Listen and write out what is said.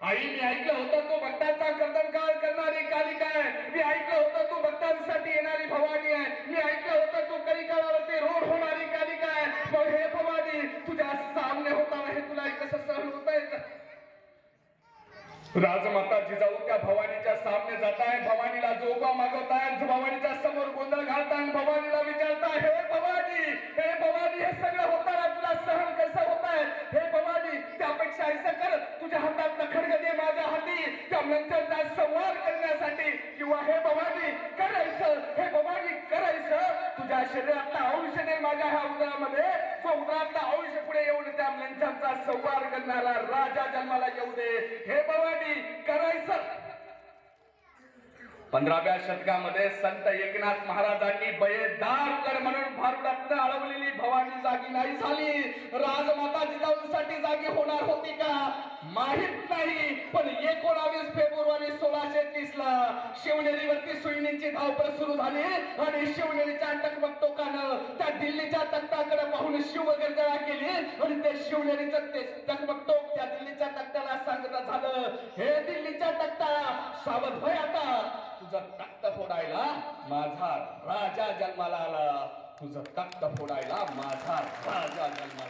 आई मी ऐकलं होतं तू भक्तांचा कर्तनकाळ करणारी कालिका आहे. मी ऐकलं होतं तू भक्तांसाठी येणारी भवानी आहे. मी ऐकलं होतं तू काही काळावरती रोड होणारी कालिका आहे. पण हे भवानी तुझ्या सामने होताना हे तुला कसं सहन होत राजमाता जिजाऊ त्या भवानीच्या सामने जाताय भवानीला जोबा मागवताय भवानीच्या समोर गोंधळ घालताय भवानीला विचारताय हे भवानी हे भवानी हे सगळं होताना तुला सहन कसं होत आहे हे भवानी त्यापेक्षा ऐसं कर तुझ्या हातात खडग माझ्या हाती त्या संवाद करण्यासाठी किंवा हे भवानी करायचं हे भवानी करायचं. तुझ्या शरीरातला अंश नाही माझ्या ह्या उदरामध्ये. तो उदरातला अंश पुढे येऊन त्या लंचांचा संवार करणारा राजा जन्माला येऊ दे. हे भवानी करायचं. पंधराव्या शतकामध्ये संत एकनाथ महाराजांनी बयेदारगड म्हणून भारतात अडवलेली भवानी जागी नाही झाली. राजमाता जिजाऊसाठी जागी होणार होती का माहीत नाही पण एकोणावीस फेब्रुवारी सोळाशे तीस ला शिवनेरीवरती सुईणींची धावपळ सुरू झाली आणि शिवनेरीच्या टकमक टोकानं त्या दिल्लीच्या तख्ताकडे पाहून शिव गर्जना केली आणि ते शिवनेरीचं ते टकमक टोक त्या दिल्लीच्या तख्ताला सांगत झालं हे दिल्लीच्या तख्ता सावध होय आता. तुझा तख्त फोडायला माझा राजा जन्माला आला. तुझं तख्त फोडायला माझा राजा जन्माला